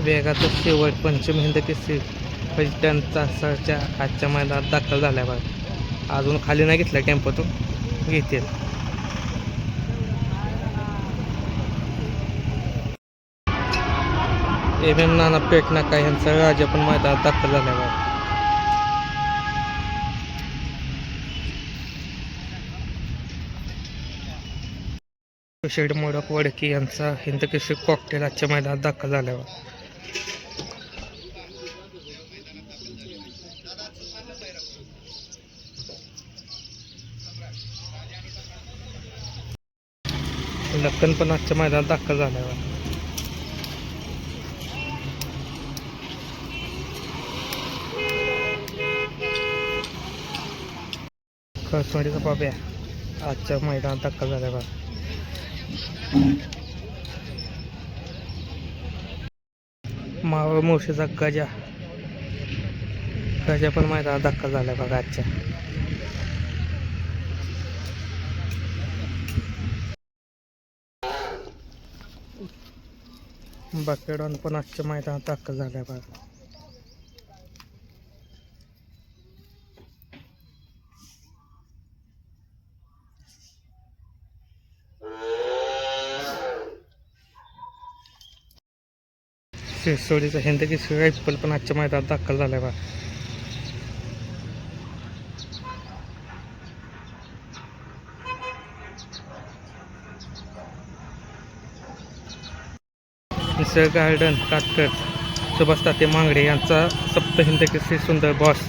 वेगाचा शेवट पंचम हिंद केसरी पैठण तासाच्या आजच्या मैदानात दाखल झाल्या बघा. अजून खाली नाही घेतला टेम्पोतून घेतील. एम एम नाना पेटनाका यांचा राजा पण मैदानात दाखल झाल्या बघा. शेड मोडक वडकी यांचा हिंद कॉकटेल आजच्या मैदानात दाखल झाल्यावर लक्कन पण आजच्या मैदानात दाखल झाल्या कसवाडीचा बाब्या आजच्या मैदानात दाखल झाल्या मावळ मोशीचा गजा. गजा पण माहीत धक्का झाला बघा आजच्या. बकेडॉन पण आजच्या माहीत धक्का झाल्या बघा. शिरसोडीचा हिंद की रायफल पण आजच्या मैदानात दाखल झालाय बा निसर्ग गार्डन काटकर सुभाष ताते मांगडे यांचा सप्त हिंद सुंदर बॉस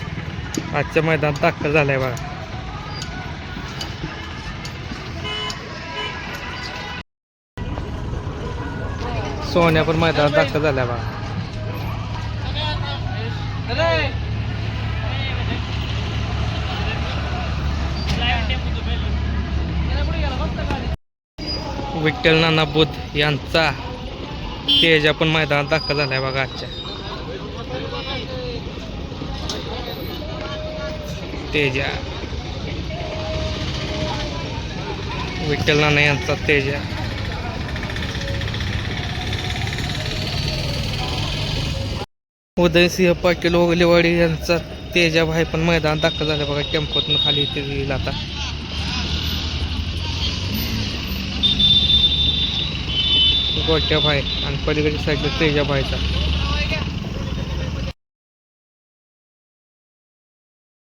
आजच्या मैदानात दाखल झालाय बा सोन्या पण मैदानात दाखल झाल्या बा विठ्ठल नाना बुध यांचा तेजा पण मैदानात दाखल झालाय बघा आजच्या. तेजा. विठ्ठल नाना यांचा तेजा. उदयसिंह पाटील ओगलेवाडी यांचा तेजाभाई पण मैदान दाखल झालं. बघा टेम्पोतून खाली इथे येईल आता. गोट्याभाई आणि पलीकडच्या साईडला तेजाभाईचा